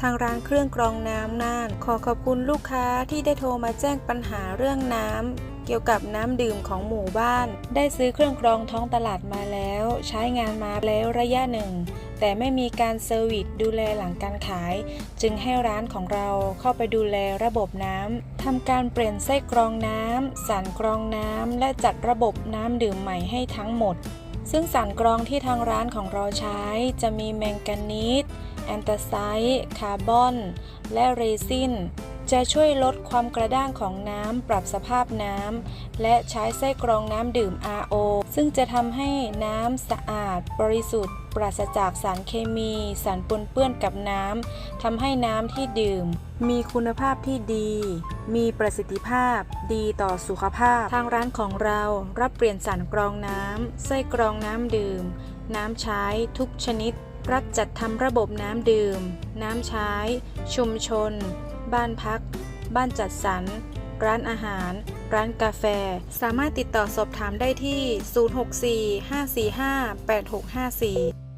ทางร้านเครื่องกรองน้ำน่าน ขอขอบคุณลูกค้าที่ได้โทรมาแจ้งปัญหาเรื่องน้ำเกี่ยวกับน้ำดื่มของหมู่บ้าน ได้ซื้อเครื่องกรองท้องตลาดมาแล้ว ใช้งานมาแล้วระยะหนึ่ง แต่ไม่มีการเซอร์วิสดูแลหลังการขาย จึงให้ร้านของเราเข้าไปดูแลระบบน้ำทำการเปลี่ยนไส้กรองน้ำสารกรองน้ำและจัดระบบน้ำดื่มใหม่ให้ทั้งหมดซึ่งสารกรองที่ทางร้านของเราใช้จะมีแมงกานีส แอนตาไซต์คาร์บอน และเรซินจะช่วยลดความกระด้างของน้ำ ปรับสภาพน้ำ และใช้ไส้กรองน้ำดื่ม RO ซึ่งจะทำให้น้ำสะอาด บริสุทธิ์ ปราศจากสารเคมี สารปนเปื้อนกับน้ำ ทำให้น้ำที่ดื่ม มีคุณภาพที่ดี มีประสิทธิภาพ ดีต่อสุขภาพ ทางร้านของเรารับเปลี่ยนสารกรองน้ำ ไส้กรองน้ำดื่ม น้ำใช้ทุกชนิด รับจัดทำระบบน้ำดื่ม น้ำใช้ ชุมชน บ้านพัก บ้านจัดสรร ร้านอาหาร ร้านกาแฟ สามารถติดต่อสอบถามได้ที่ 064 545 8654